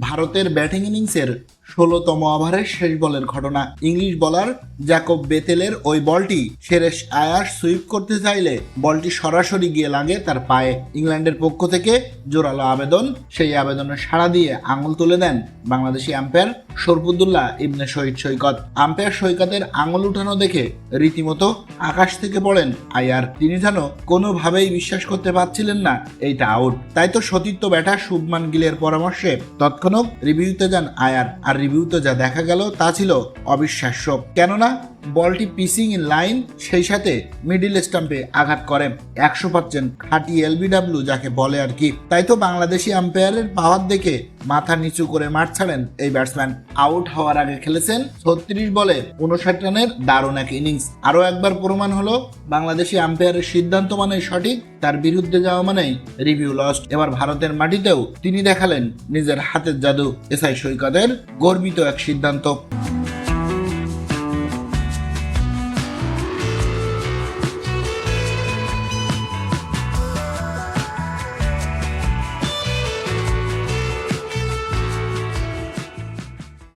ভারতের ব্যাটিং ইনিংসের ষোলোতম ওভারের শেষ বলের ঘটনা। ইংলিশ বলার জ্যাকব বেতেলের ওই বলটি সেরেশ আয়াস সুইপ করতে চাইলে বলটি সরাসরি গিয়ে লাগে তার পায়ে। ইংল্যান্ডের পক্ষ থেকে জোরালো আবেদন, সেই আবেদনে সাড়া দিয়ে আঙুল তুলে দেন বাংলাদেশি আম্পায়ার শরফুদ্দুল্লাহ ইবনে শহীদ সৈকত। আম্পায়ার সৈকতের আঙুল উঠানো দেখে রীতিমতো আকাশ থেকে পড়েন আয়ার তিনি যেন কোনোভাবেই বিশ্বাস করতে পারছিলেন না, এইটা আউট। তাই তো সতীর্থ ব্যাটা শুভমান গিলের পরামর্শে তৎক্ষণাৎ রিভিউতে যান আয়ার আর। রিভিউতে যা দেখা গেল তা ছিল অবিশ্বাস্য। কেননা বলটি পিসিং ইন লাইন, সেই সাথে মিডিল স্টাম্পে আঘাত করে। একশো পার্সেন্ট খাঁটি এলবিডাব্লিউ যাকে বলে আর কি। তাই তো বাংলাদেশি আম্পায়ারের পাওয়ার দেখে মাথা নিচু করে মাঠ ছাড়েন এই ব্যাটসম্যান। আউট হওয়ার আগে খেলেছেন ছত্রিশ বলে উনষাট রানের দারুণ এক ইনিংস। আরও একবার প্রমাণ হলো, বাংলাদেশি আম্পায়ারের সিদ্ধান্ত মানেই সঠিক, তার বিরুদ্ধে যাওয়া মানেই রিভিউ লস্ট। এবার ভারতের মাটিতেও তিনি দেখালেন নিজের হাতের জাদু, এসআই সৈকতের গর্বিত এক সিদ্ধান্ত।